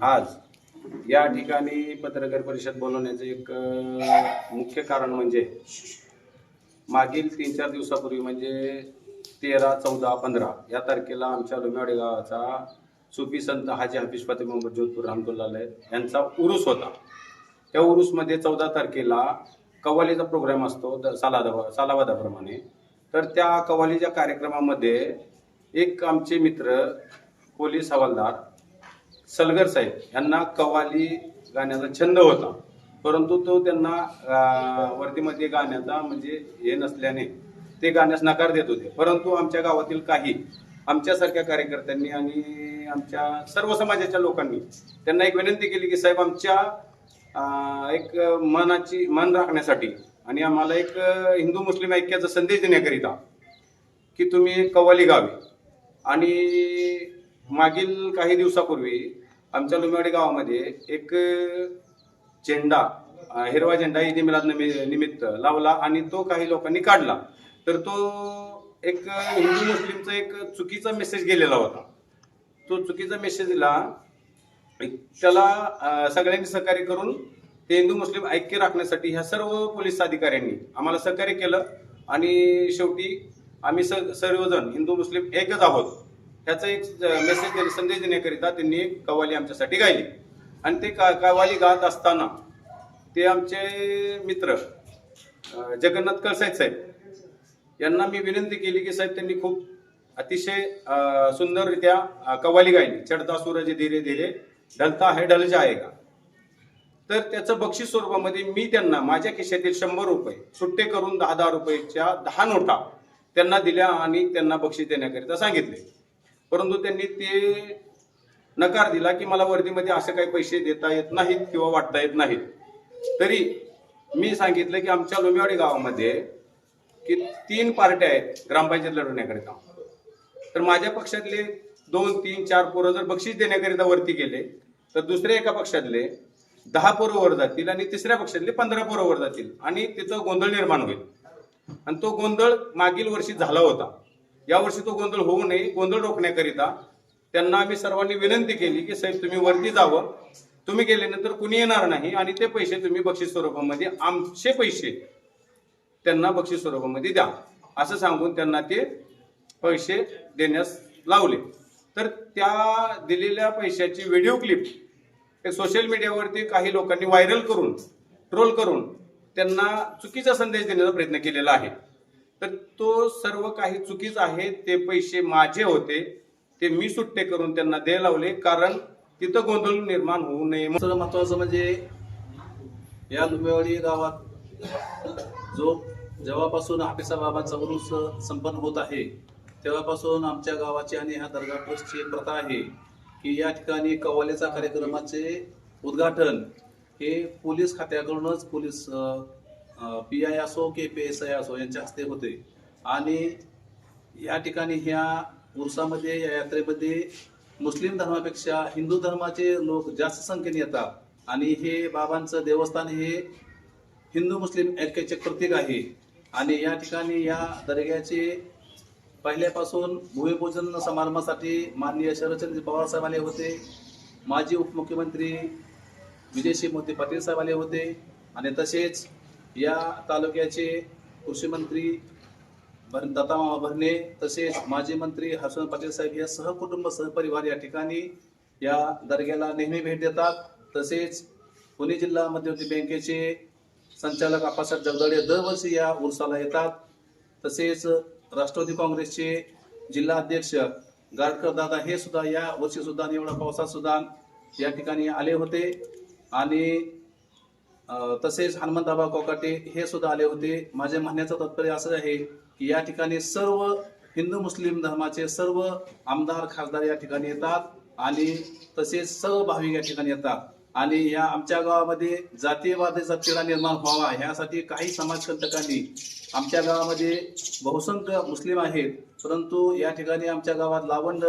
आज या ठिकाणी पत्रकार परिषद बोलवण्याचं एक मुख्य कारण म्हणजे मागील तीन चार दिवसापूर्वी म्हणजे तेरा चौदा पंधरा या तारखेला आमच्या लोमेवाडी गावाचा सुफी संत हाजी हफीज फतेह मोहम्मद जोधपूर रामदुल्लाह यांचा उरूस होता. त्या उरूसमध्ये चौदा तारखेला कव्वालीचा प्रोग्राम असतो द- सालादा सालावादाप्रमाणे. तर त्या कव्वालीच्या कार्यक्रमामध्ये एक आमचे मित्र पोलीस हवालदार सलगर साहेब यांना कव्वाली गाण्याचा छंद होता. परंतु तो त्यांना अं, वर्दीमध्ये गाण्याचा म्हणजे हे नसल्याने ते गाण्यास नकार देत होते. परंतु आमच्या गावातील काही आमच्यासारख्या कार्यकर्त्यांनी आणि आमच्या सर्व समाजाच्या लोकांनी त्यांना एक विनंती केली की साहेब आमच्या एक मनाची मन राखण्यासाठी आणि आम्हाला एक हिंदू मुस्लिम ऐक्याचा संदेश देण्याकरिता की तुम्ही कव्वाली गावी. आणि मागील काही दिवसापूर्वी आमच्या लुमेवाडी गावामध्ये एक झेंडा हिरवा झेंडा ईद मिलाद निमि- निमित्त लावला आणि तो काही लोकांनी काढला. तर तो एक हिंदू मुस्लिमचा एक चुकीचा मेसेज गेलेला होता. तो चुकीचा मेसेज दिला त्याला सगळ्यांनी सहकार्य करून ते हिंदू मुस्लिम ऐक्य राखण्यासाठी ह्या सर्व पोलीस अधिकाऱ्यांनी आम्हाला सहकार्य केलं आणि शेवटी आम्ही स सर्वजण हिंदू मुस्लिम एकच आहोत. ह्याचा एक मेसेज देणे संदेश देण्याकरिता त्यांनी एक कव्वाली आमच्यासाठी गायली. आणि ते का कव्वाली गात असताना ते आमचे मित्र जगन्नाथ कळसाहेब साहेब यांना मी विनंती केली की साहेब त्यांनी खूप अतिशय सुंदररित्या कवाली कव्वाली गायली. चढता सूरज धीरे धीरे ढलता है आहे का तर त्याचं बक्षीस स्वरूपामध्ये मी त्यांना माझ्या खिशातील शंभर रुपये सुट्टे करून दहा दहा रुपयेच्या दहा नोटा त्यांना दिल्या आणि त्यांना बक्षीस देण्याकरिता सांगितले. परंतु त्यांनी ते नकार दिला की मला वर्दीमध्ये असे काही पैसे देता येत नाहीत किंवा वाटता येत नाहीत. तरी मी सांगितलं की आमच्या लोमेवाडी गावामध्ये की तीन पार्ट्या आहेत ग्रामपंचायत लढवण्याकरिता तर माझ्या पक्षातले दोन तीन चार पोरं जर बक्षीस देण्याकरिता वरती गेले तर दुसऱ्या एका पक्षातले दहा पोरं वर जातील आणि तिसऱ्या पक्षातले पंधरा पोरं वर जातील आणि तिथं गोंधळ निर्माण होईल. आणि तो गोंधळ मागील वर्षी झाला होता. यावर्षी तो गोंधळ होऊ नये गोंधळ रोखण्याकरिता त्यांना आम्ही सर्वांनी विनंती केली की साहेब तुम्ही वरती जावं. तुम्ही गेल्यानंतर कुणी येणार नाही आणि ते पैसे तुम्ही बक्षीस स्वरूपामध्ये आमचे पैसे त्यांना बक्षीस स्वरूपामध्ये द्या. असं सांगून त्यांना ते पैसे देण्यास लावले. तर त्या दिलेल्या पैशाची व्हिडिओ क्लिप एक सोशल मीडियावरती काही लोकांनी व्हायरल करून ट्रोल करून त्यांना चुकीचा संदेश देण्याचा प्रयत्न केलेला आहे. तर तो सर्व काही चुकीच आहे ते पैसे माझे होते ते मी सुट्टे करून त्यांना दे लावले कारण तिथं गोंधळ निर्माण होऊ नये दुसरं महत्वाचं म्हणजे या लुमेवाडी गावात जो जेव्हापासून हाफिसा बाबांचा उरूस संपन्न होत आहे तेव्हापासून आमच्या गावाची आणि ह्या दर्गा ट्रस्टची एक प्रथा आहे की या ठिकाणी कवालेचा कार्यक्रमाचे उद्घाटन हे पोलीस खात्याकडूनच पोलीस पी आय असो के पी एस आय असो यांच्या हस्ते होते. आणि या ठिकाणी ह्या उर्सामध्ये या यात्रेमध्ये मुस्लिम धर्मापेक्षा हिंदू धर्माचे लोक जास्त संख्येने येतात. आणि हे बाबांचं देवस्थान हे हिंदू मुस्लिम ऐक्याचे प्रतीक आहे. आणि या ठिकाणी या दर्ग्याचे पहिल्यापासून भूमिपूजन समारंभासाठी माननीय शरदचंद्र पवार साहेब आले होते. माजी उपमुख्यमंत्री विजयसिंह मोती पाटील साहेब आले होते. आणि तसेच या तालुक्याचे कृषी मंत्री दत्ता मामा भरणे तसेच माजी मंत्री हर्षवर्धन पाटील साहेब या सहकुटुंब सहपरिवार या ठिकाणी या दर्ग्याला नेहमी भेट देतात. तसेच पुणे जिल्हा मध्यवर्ती बँकेचे संचालक आप्पासाहेब जगदाळे दरवर्षी या उर्साला येतात. तसेच राष्ट्रवादी काँग्रेसचे जिल्हा अध्यक्ष गाडकर दादा हे सुद्धा या वर्षी सुद्धा आणि पावसात सुद्धा या ठिकाणी आले होते. आणि तसेच हनुमंतबाबा कोकाटे हे सुद्धा आले होते. माझ्या म्हणण्याचं तात्पर्य असं आहे की या ठिकाणी सर्व हिंदू मुस्लिम धर्माचे सर्व आमदार खासदार या ठिकाणी येतात आणि तसेच सर्व भाविक या ठिकाणी येतात. आणि या आमच्या गावामध्ये जातीयवादाचा तिढा निर्माण व्हावा ह्यासाठी काही समाजकंटकांनी आमच्या गावामध्ये बहुसंख्य मुस्लिम आहेत परंतु या ठिकाणी आमच्या गावात लावंड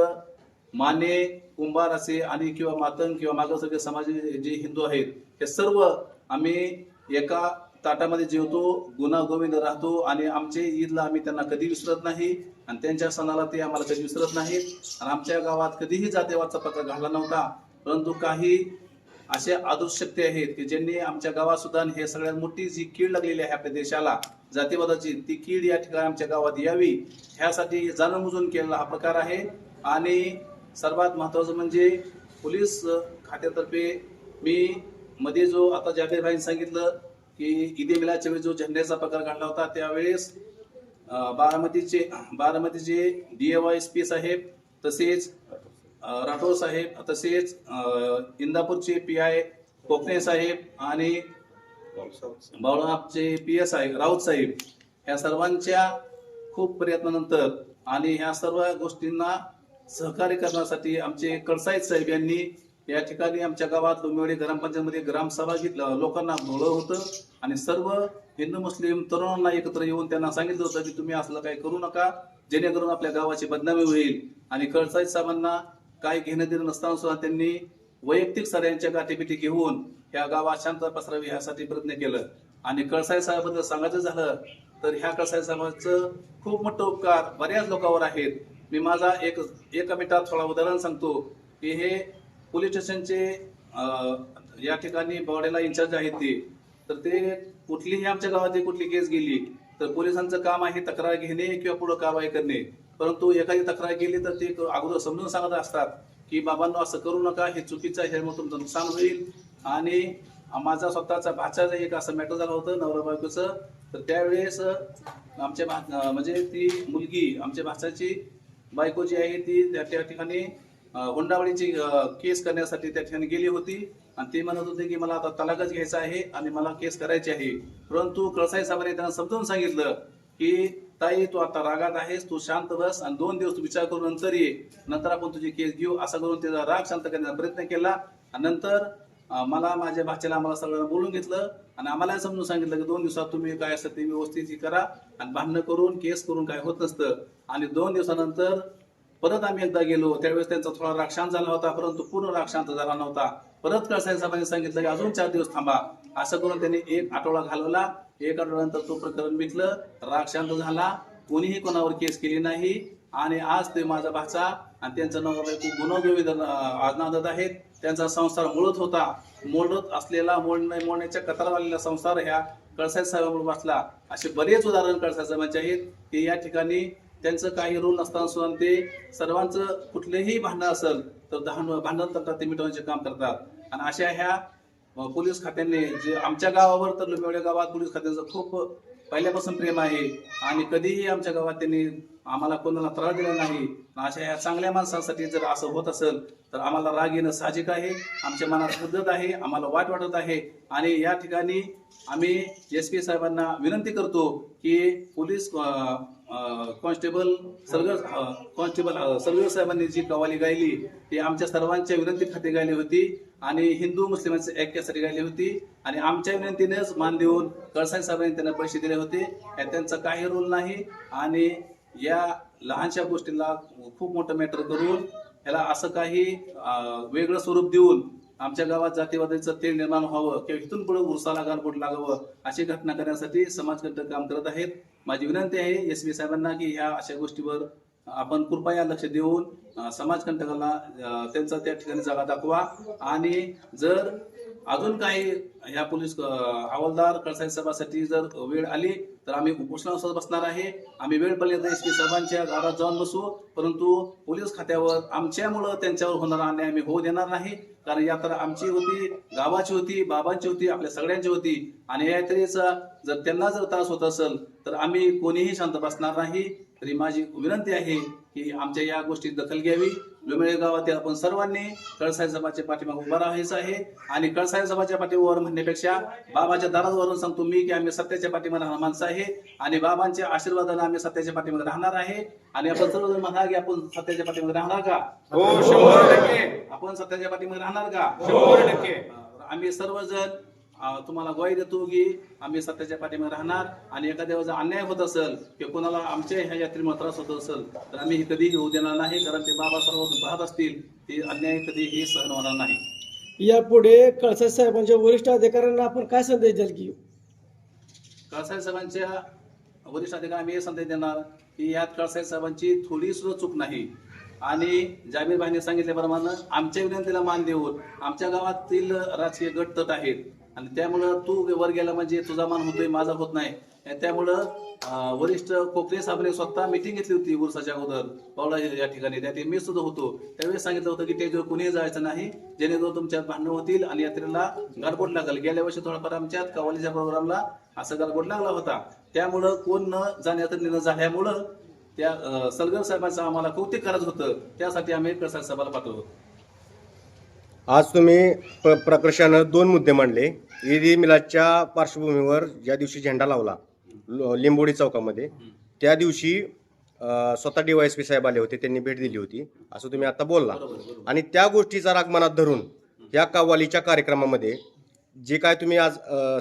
माने कुंभार असे आणि किंवा मातंग किंवा मागासवर्गीय समाज जे हिंदू आहेत हे सर्व आम्ही एका ताटामध्ये जेवतो गुन्हा गोविंद राहतो आणि आमचे ईदला आम्ही त्यांना कधी विसरत नाही आणि त्यांच्या सणाला ते आम्हाला कधी विसरत नाहीत. आणि आमच्या गावात कधीही जातीवादचा प्रकार घडला नव्हता. परंतु काही असे आदर्श शक्ती आहेत की ज्यांनी आमच्या गावात सुद्धा हे सगळ्यात मोठी जी कीड लागलेली आहे आपल्या देशाला जातीवादाची ती कीड या ठिकाणी आमच्या गावात यावी ह्यासाठी जाणूनबुजून केलेला हा प्रकार आहे. आणि सर्वात महत्त्वाचं म्हणजे पोलीस खात्यातर्फे मी मध्ये जो आता जाबीर सांगितलं की ईदे मिलाच्या वेळी जो झेंड्याचा प्रकार घडला होता त्यावेळेस बारामतीचे बारामतीचे डी डीएवाय एस पी साहेब तसेच राठोड साहेब तसेच इंदापूरचे पी आय कोकणे साहेब आणि बाळाचे पी एस साहेब राऊत साहेब ह्या सर्वांच्या खूप प्रयत्नानंतर आणि ह्या सर्व गोष्टींना सहकार्य करण्यासाठी आमचे कडसाईद साहेब यांनी या ठिकाणी आमच्या गावात डोंबिवली ग्रामपंचायतमध्ये ग्रामसभा घेतलं. लोकांना भोळं होतं आणि सर्व हिंदू मुस्लिम तरुणांना एकत्र येऊन त्यांना सांगितलं होतं की तुम्ही असलं काही करू नका जेणेकरून आपल्या गावाची बदनामी होईल. आणि कडसाईद साहेबांना काय घेणं देणं नसताना सुद्धा त्यांनी वैयक्तिक सगळ्यांच्या गाठीबिटी घेऊन या गावात शांतता पसरावी यासाठी प्रयत्न केलं. आणि कळसाई साहेबांबद्दल सांगायचं झालं तर ह्या कळसाई साहेबांचं खूप मोठं उपकार बऱ्याच लोकांवर आहेत. मी माझा एक एका मिनिटात थोडा उदाहरण सांगतो की हे पोलीस स्टेशनचे या ठिकाणी बॉडेला इन्चार्ज आहेत ते. तर ते कुठलीही आमच्या गावात कुठली केस गेली तर पोलिसांचं काम आहे तक्रार घेणे किंवा पुढे कारवाई करणे. परंतु एखादी तक्रार गेली तर ते अगोदर समजून सांगत असतात की बाबांनो असं करू नका हे चुकीचं आहे मग तुमचं नुकसान होईल. आणि माझा स्वतःचा भाचा एक असं मॅटर झालं होतं नवरा बायकोचं. तर त्यावेळेस आमच्या भा म्हणजे ती मुलगी आमच्या भाच्याची बायको जी आहे ती त्या त्या ठिकाणी हुंडावळीची केस करण्यासाठी त्या ठिकाणी गेली होती. आणि ते म्हणत होते की मला आता तलाकच घ्यायचा आहे आणि मला केस करायची आहे. परंतु कळसाई साहेबांनी त्यांना समजावून सांगितलं की ताई तू आता रागात आहेस तू शांत बस आणि दोन दिवस तू विचार करून नंतर ये नंतर आपण तुझी केस घेऊ. असं करून त्याचा राग शांत करण्याचा प्रयत्न केला. आणि नंतर मला माझ्या भाच्याला मला सगळ्यांना बोलून घेतलं. आणि आम्हाला समजून सांगितलं की दोन दिवसात तुम्ही काय असतं ते व्यवस्थित करा आणि भांडणं करून केस करून काय होत नसतं. आणि दोन दिवसानंतर परत आम्ही एकदा गेलो त्यावेळेस त्यांचा थोडा राक्षांत झाला होता परंतु पूर्ण राक्षांत झाला नव्हता. परत कळसाई साहेबांनी सांगितलं की अजून चार दिवस थांबा. असं करून त्यांनी एक आठवडा घालवला. एक आठवड्यानंतर तो प्रकरण मिटलं. राक्षांत झाला. कोणीही कोणावर केस केली नाही. आणि आज ते माझा भाचा आणि त्यांचं नवरा खूप गुन्होगोवी आजनादत आहेत. त्यांचा संसार मोडत होता. मोडत असलेला मोडणे मोडण्याच्या कतारात आलेला संसार ह्या कळसाई साहेबांमुळे वाचला असे बरेच उदाहरण कळसाई साहेबांचे आहेत. की या ठिकाणी त्यांचं काही ऋण नसताना सुद्धा ते सर्वांचं कुठलेही भांडण असेल तर भांडण भांडण करतात ते मिटवण्याचे काम करतात. आणि अशा ह्या पोलीस खात्याने जे आमच्या गावावर तर लुमेवड्या गावात पोलीस खात्याचं खूप पहिल्यापासून प्रेम आहे. आणि कधीही आमच्या गावात त्यांनी आम्हाला कोणाला त्रास दिला नाही अशा या चांगल्या माणसांसाठी जर असं होत असेल तर आम्हाला राग येणं साहजिक आहे आमच्या मनात मुद्दत आहे आम्हाला वाट वाटत आहे. आणि या ठिकाणी आम्ही एस पी साहेबांना विनंती करतो की police constable Sargar constable Sargar साहेबांनी जी कवाली गायली ती आमच्या सर्वांच्या विनंती खाती गायली होती. आणि हिंदू मुस्लिमांच्या ऐक्यासाठी गायली होती. आणि आमच्या विनंतीनेच मान देऊन कळसाई साहेबांनी त्यांना पैसे दिले होते. त्यांचा काही रोल नाही. आणि या लहानशा गोष्टीला खूप मोठं मॅटर करून ह्याला असं काही वेगळं स्वरूप देऊन आमच्या गावात जातीवादाचं तेल निर्माण व्हावं किंवा इथून पुढे उरसाला गालबोट लागावं अशी घटना करण्यासाठी समाजकंटक काम करत आहेत. माझी विनंती आहे एस बी साहेबांना की ह्या अशा गोष्टीवर आपण कृपया लक्ष देऊन समाजकंटकाला त्यांचा त्या ठिकाणी जागा दाखवा. आणि जर अजून काही ह्या पोलीस हवालदार कळसाई सभासाठी जर वेळ आली तर आम्ही उपोषणावर बसणार आहे. आम्ही वेळ पडले तर एस पी साहेबांच्या दारात जाऊन बसू. परंतु पोलीस खात्यावर आमच्यामुळं त्यांच्यावर होणारा अन्याय आम्ही होऊ देणार नाही. कारण यात्रा आमची होती गावाची होती बाबांची होती आपल्या सगळ्यांची होती. आणि या यात्रेचा जर त्यांना जर त्रास होत असेल तर आम्ही कोणीही शांत बसणार नाही. तरी माझी विनंती आहे की आमच्या या गोष्टीत दखल घ्यावी. लोमेळे गावातील आपण सर्वांनी कळसाई सभाच्या पाठीमागे उभा राहायचं आहे. आणि कळसाई सभाच्या पाठीवर म्हणण्यापेक्षा बाबाच्या दारावरून सांगतो मी की आम्ही सत्याच्या पाठीमागे राहणार माणसं आहे. आणि बाबांच्या आशीर्वादाने आम्ही सत्याच्या पाठीमागे राहणार आहे. आणि आपण सर्वजण म्हणा की आपण सत्याच्या पाठीमागे राहणार का? हो शंभर टक्के. आपण सत्याच्या पाठीमागे राहणार का? शंभर टक्के. आम्ही सर्वजण तुम्हाला ग्वाही देतो की आम्ही सत्याच्या पाठीमागे राहणार आणि एखाद्या जर अन्याय होत असेल किंवा कोणाला आमच्या ह्या यात्रेमुळे त्रास होत असेल तर आम्ही हे कधीही होऊ देणार नाही कारण ते बाबा सर्व पाहत असतील ते अन्याय कधीही सहन होणार नाही. यापुढे कळसा साहेबांच्या वरिष्ठ अधिकाऱ्यांना आपण काय संदेश द्याल की? कळसाई साहेबांच्या वरिष्ठ अधिकारी आम्ही हे संदेश देणार की यात कळसाई साहेबांची थोडी सुद्धा चूक नाही. आणि जामीर भाईने सांगितल्याप्रमाणे आमच्या विनंतीला मान देऊन आमच्या गावातील राजकीय गट तट आहेत आणि त्यामुळं तू वर गेला म्हणजे तुझा मान होतोय माझा होत नाही. आणि त्यामुळं वरिष्ठ कोकणे साहेबांनी स्वतः मिटिंग घेतली होती उरसाच्या अगोदर. पावला या ठिकाणी. त्यात मी सुद्धा होतो. त्यावेळेस सांगितलं होतं की त्याच्यावर कुणीही जायचं नाही जेणेकरून तुमच्यात भांडणं होतील आणि यात्रेला गारबोट लागेल. गेल्या वर्षी थोडाफार आमच्यात कवालीच्या प्रोग्रामला असं गारबोट लागला होता. त्यामुळं कोण न जाण्याचा निर्णय झाल्यामुळं त्या सलगम सलगर साहेबांचं आम्हाला कौतिक करायचं होतं. त्यासाठी आम्ही प्रसाद साहेबाला पाठवलं. आज तुम्ही प्र प्रकर्षानं दोन मुद्दे मांडले. ईद मिलादच्या पार्श्वभूमीवर ज्या दिवशी झेंडा लावला ल- लिंबोडी चौकामध्ये त्या दिवशी स्वतः डीवायएसपी साहेब आले होते त्यांनी भेट दिली होती. असं तुम्ही आता बोलला. आणि त्या गोष्टीचा राग मनात धरून या कव्वालीच्या कार्यक्रमामध्ये जे काय तुम्ही आज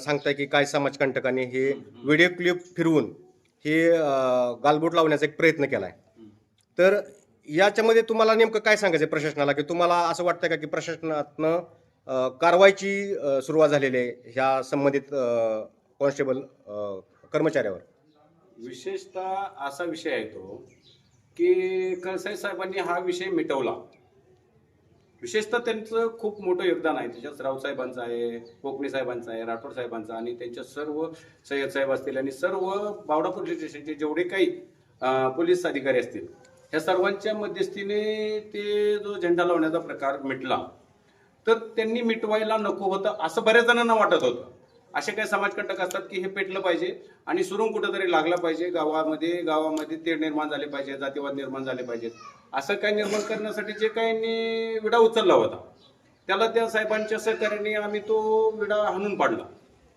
सांगताय की काय समाजकंटकांनी हे व्हिडिओ क्लिप फिरवून हे गालबोट लावण्याचा एक प्रयत्न केलाय. तर याच्यामध्ये तुम्हाला नेमकं काय सांगायचं आहे प्रशासनाला? की तुम्हाला असं वाटतं का की प्रशासनातनं अ, कारवाईची अ, सुरुवात झालेली आहे ह्या संबंधित कॉन्स्टेबल कर्मचाऱ्यावर? विशेषतः असा विषय आहे तो की कळसाई साहेबांनी हा विषय मिटवला. विशेषतः त्यांचं खूप मोठं योगदान आहे. त्याच्यात रावसाहेबांचं आहे कोकणी साहेबांचं आहे राठोड साहेबांचं आणि त्यांच्या सर्व सय्यद साहेब असतील आणि सर्व बावडा पोलीस स्टेशनचे जेवढे काही अं, पोलीस अधिकारी असतील ह्या सर्वांच्या मध्यस्थीने ते जो झेंडा लावण्याचा प्रकार मिटला तर त्यांनी मिटवायला नको होतं असं बऱ्याच जणांना वाटत होतं. असे काही समाजकंटक असतात की हे पेटलं पाहिजे आणि सुरून कुठेतरी लागला पाहिजे गावामध्ये गावामध्ये ते निर्माण झाले पाहिजे जातीवाद निर्माण झाले पाहिजेत. असं काही निर्माण करण्यासाठी जे काही विडा उचलला होता त्याला त्या साहेबांच्या सहकार्याने आम्ही तो विडा हाणून पाडला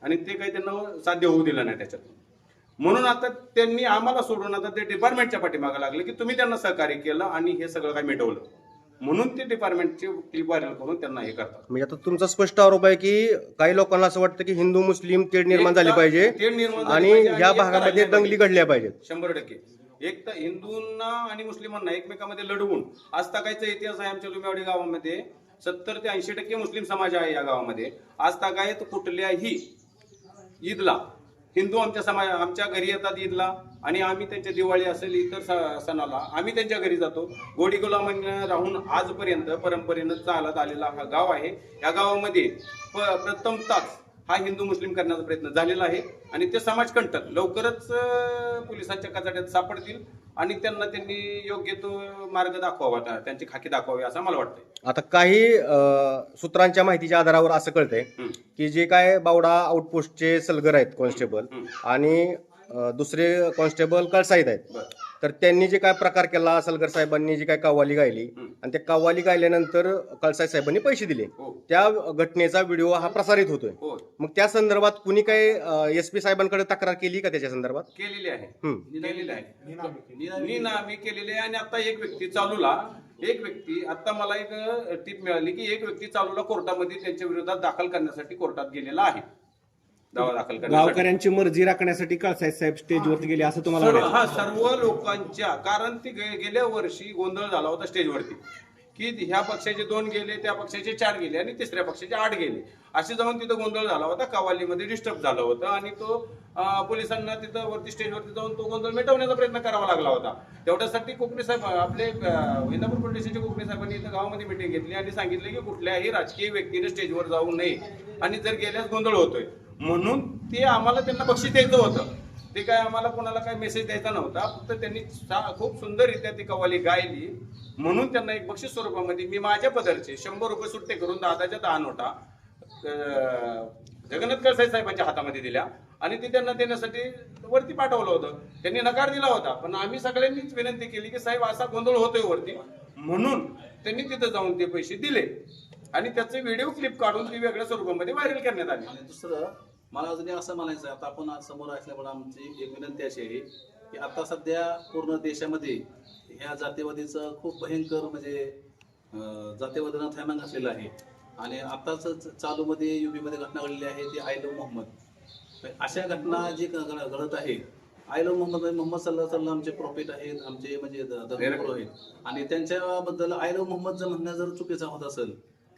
आणि ते काही त्यांना साध्य होऊ दिलं नाही त्याच्यातून. म्हणून आता त्यांनी आम्हाला सोडून आता ते डिपार्टमेंटच्या पाठीमागे लागले की तुम्ही त्यांना सहकार्य केलं आणि हे सगळं काही मिटवलं. म्हणून ते डिपार्टमेंटचे क्लिप व्हायरल करून त्यांना हे करतात. म्हणजे आता तुमचा स्पष्ट आरोप आहे की काही लोकांना असं वाटतं की हिंदू मुस्लिम तेढ निर्माण झाली पाहिजे तेढ निर्माण झाली आणि पाहिजे एकता भागामध्ये राहिली दंगली. घडल्या पाहिजेत. शंभर टक्के. एक तर हिंदूंना आणि मुस्लिमांना एकमेकांमध्ये लढवून आज तागायचा इतिहास आहे आमच्या लुमेवाडी गावामध्ये सत्तर ते ऐंशी टक्के मुस्लिम समाज आहे या गावामध्ये. आज तागायत कुठल्याही ईदला हिंदू आमच्या समाज आमच्या घरी येतात ईदला आणि आम्ही त्यांच्या दिवाळी असेल इतर स- सणाला आम्ही त्यांच्या घरी जातो. गोडी गुलामांना राहून आजपर्यंत परंपरेनं चालत आलेला हा गाव आहे. या गावामध्ये प- प्रथमतःच हा हिंदू मुस्लिम करण्याचा प्रयत्न झालेला आहे आणि ते समाजकंटक लवकरच अं, पोलिसांच्या कचाट्यात सापडतील आणि त्यांना त्यांनी योग्य तो मार्ग दाखवावा त्या- त्यांची खाकी दाखवावी असं मला वाटतंय आता काही सूत्रांच्या माहितीच्या आधारावर असं कळतंय. की जे काय बावडा आउटपोस्टचे सलगर आहेत कॉन्स्टेबल. आणि दुसरे कॉन्स्टेबल कळसाईत आहेत. तर त्यांनी जे काय प्रकार केला सलगर साहेबांनी जी काय कव्वाली गायली. आणि त्या कव्वाली गायल्यानंतर कळसाई साहेबांनी पैसे दिले. हो. त्या घटनेचा व्हिडिओ हा प्रसारित होतोय. हो. मग त्या संदर्भात कुणी काही एस पी साहेबांकडे तक्रार केली का त्याच्या संदर्भात? केलेली आहे. हम्म. केलेली आहे. निनावी मी ना मी केलेली आहे. आणि आता एक व्यक्ती चालूला एक व्यक्ती आता मला एक टीप मिळाली की एक व्यक्ती चालूला कोर्टामध्ये त्यांच्या विरोधात दाखल करण्यासाठी कोर्टात गेलेला आहे. दावा दाखल करण्यासाठी. गावकऱ्यांची मर्जी राखण्यासाठी कळसाहेब साहेब स्टेजवरती गेले असं तुम्हाला सर्व हा लोकांच्या कारण ती गे- गेल्या वर्षी गोंधळ झाला होता स्टेजवरती की ह्या पक्षाचे दोन गेले त्या पक्षाचे चार गेले आणि तिसऱ्या पक्षाचे आठ गेले. असे जाऊन तिथं गोंधळ झाला होता कवालीमध्ये डिस्टर्ब झालं होतं आणि तो अं, पोलिसांना तिथं वरती स्टेजवरती जाऊन तो गोंधळ मिटवण्याचा प्रयत्न करावा लागला होता. तेवढ्यासाठी कोकणे साहेब आपले अं, इंदापूर पोलीस स्टेशनचे कोकणे साहेबांनी इथं गावामध्ये मिटिंग घेतली आणि सांगितले की कुठल्याही राजकीय व्यक्तीने स्टेजवर जाऊ नये. आणि जर गेल्यास गोंधळ होतोय. म्हणून ते आम्हाला त्यांना बक्षीस द्यायचं होतं. ते काय आम्हाला कोणाला काय मेसेज द्यायचा नव्हता. फक्त त्यांनी खूप सुंदररित्या ती कवाली गायली. म्हणून त्यांना एक बक्षीस स्वरूपामध्ये मी माझ्या पदरचे शंभर रुपये सुट्टे करून दादाच्या दहा नोटा जगन्नाथ कळसाई साहेबांच्या हातामध्ये दिल्या. आणि ते त्यांना देण्यासाठी वरती पाठवलं होतं. त्यांनी नकार दिला होता. पण आम्ही सगळ्यांनीच विनंती केली की साहेब असा गोंधळ होतोय वरती. म्हणून त्यांनी तिथं जाऊन ते पैसे दिले. आणि त्याचे व्हिडिओ क्लिप काढून ती वेगळ्या स्वरूपामध्ये व्हायरल करण्यात आली. दुसरं मला अजून असं म्हणायचं आहे. आता आपण आज समोर असल्यामुळे आमची एक विनंती अशी आहे की आता सध्या पूर्ण देशामध्ये ह्या जातीवादीचं खूप भयंकर म्हणजे जातीवादीनं थैमान घातलेलं आहे. आणि आताच चालूमध्ये युपीमध्ये घटना घडलेली आहे ती आयलो मोहम्मद. अशा घटना जी घड- घडत आहे आयलो मोहम्मद म्हणजे मोहम्मद सल्ला सल्ला आमचे प्रॉफिट आहेत आमचे म्हणजे आहेत. आणि त्यांच्याबद्दल आयलो मोहम्मदचं म्हणणं जर चुकीचं होत असेल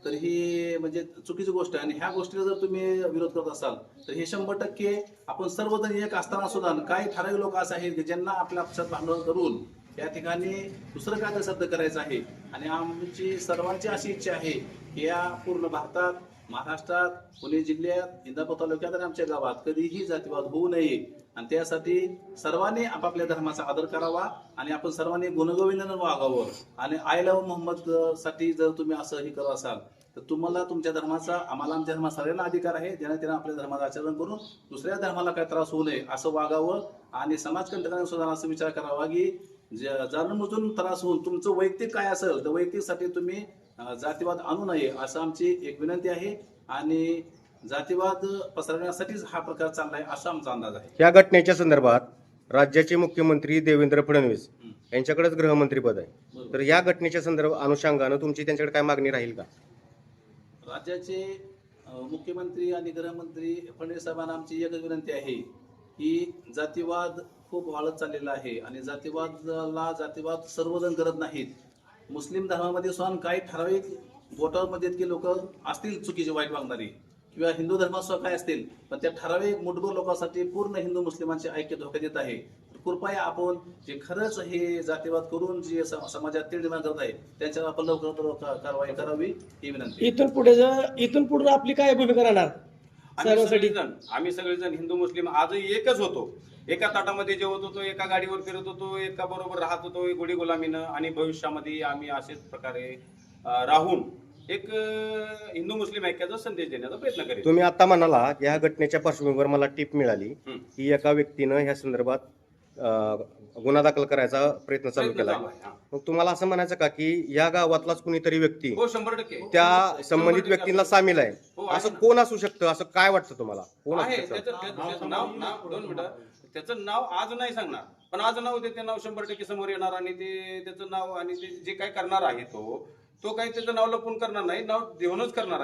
तर ही म्हणजे चुकीची गोष्ट आहे. आणि ह्या गोष्टीला जर तुम्ही विरोध करत असाल तर हे शंभर टक्के आपण सर्वजण एक असताना सुद्धा काही ठराविक लोक असे आहेत की ज्यांना आपल्या पक्षात भांडवल करून या ठिकाणी दुसरं काय सिद्ध करायचं आहे. आणि आमची सर्वांची अशी इच्छा आहे की या पूर्ण भारतात महाराष्ट्रात पुणे जिल्ह्यात इंदापूर तालुक्यात आणि आमच्या गावात कधीही जातीवाद होऊ नये. आणि त्यासाठी सर्वांनी आपापल्या धर्माचा आदर करावा आणि आपण सर्वांनी गुणगोविंदानं वागावं. आणि आय लव्ह मोहम्मदसाठी जर तुम्ही असं हे करत असाल तर तुम्हाला तुमच्या धर्माचा आम्हाला आमच्या धर्मा सगळ्यांना अधिकार आहे. ज्याने त्यांना आपल्या धर्माचं आचरण करून दुसऱ्या धर्माला काय त्रास होऊ नये असं वागावं. आणि समाजकंटकांनी सुद्धा असं विचार करावा की ज- जाणून बुजून त्रास होऊन तुमचं वैयक्तिक काय असेल तर वैयक्तिकसाठी तुम्ही जातीवाद आणू नये असं आमची एक विनंती आहे आणि जातीवाद पसरवण्यासाठीच हा प्रकार चाललाय असा आमचा अंदाज आहे या घटनेच्या संदर्भात राज्याचे मुख्यमंत्री देवेंद्र फडणवीस. यांच्याकडेच गृहमंत्रीपद आहे. तर या घटनेच्या संदर्भ अनुषंगानं तुमची त्यांच्याकडे काय मागणी राहील का राज्याचे मुख्यमंत्री आणि गृहमंत्री फडणवीस साहेबांना आमची एकच विनंती आहे की जातीवाद खूप वाढत चाललेला आहे आणि जातीवादाला जातीवाद सर्वजण करत नाहीत मुस्लिम धर्मामध्ये सुद्धा काही ठराविक बोटामध्ये इतके लोक असतील चुकीचे वाईट वागणारी. किंवा हिंदू धर्मात सुद्धा काय असतील पण त्या ठराविक मुठभर लोकांसाठी पूर्ण हिंदू मुस्लिमांचे ऐक्य धोक्यात येत आहे. तर कृपया आपण जे खरंच हे जातीवाद करून जे समाजात तीळ निर्माण करत आहे त्यांच्यावर आपण लवकर लवकर कारवाई करावी ही विनंती इथून पुढे जर इथून पुढे आपली काय भूमिका राहणार? आम्ही सगळेजण आम्ही सगळेजण हिंदू मुस्लिम आजही एकच होतो. एका ताटामध्ये जेवत होतो एका गाडीवर फिरत होतो एका बरोबर राहत होतो गुढी गुलामीनं. आणि भविष्यामध्ये आम्ही असेच प्रकारे राहून एक हिंदू मुस्लिम ऐक्याचा संदेश देण्याचा प्रयत्न करेल तुम्ही आता म्हणाला ह्या घटनेच्या पार्श्वभूमीवर मला टीप मिळाली हं. की एका व्यक्तीनं ह्या संदर्भात गुन्हा दाखल करायचा प्रयत्न चालू केला. हा. मग तुम्हाला असं म्हणायचं का की या गावातलाच कुणीतरी व्यक्ती हो टक्के. त्या संबंधित असं- सामील आहे? हो, असं. कोण असू शकतं? असं काय वाटतं तुम्हाला? कोण असू शकतं? त्याचं नाव नाव आज नाही सांगणार. पण आज नाव ते नाव शंभर टक्के समोर येणार आणि ते त्याचं नाव आणि ते जे काय करणार आहे तो तो काही त्याचं नाव लपून करणार नाही नाव देऊनच करणार आहे.